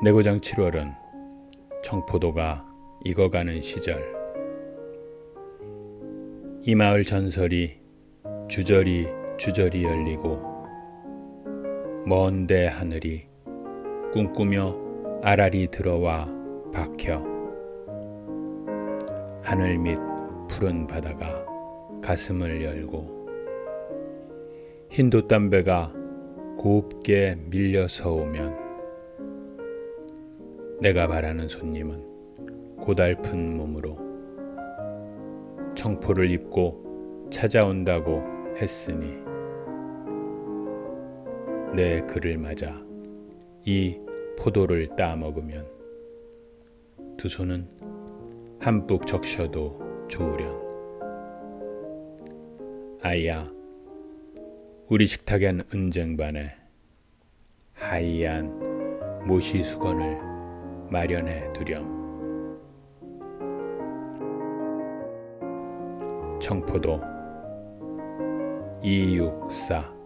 내고장 7월은 청포도가 익어가는 시절. 이 마을 전설이 주저리 주저리 열리고 먼데 하늘이 꿈꾸며 아라리 들어와 박혀 하늘 밑 푸른 바다가 가슴을 열고 흰 돛담배가 곱게 밀려서 오면 내가 바라는 손님은 고달픈 몸으로 청포를 입고 찾아온다고 했으니 내 그를 맞아 이 포도를 따 먹으면 두 손은 한뿍 적셔도 좋으련. 아이야 우리 식탁엔 은쟁반에 하얀 모시 수건을 마련해 두렴. 청포도 264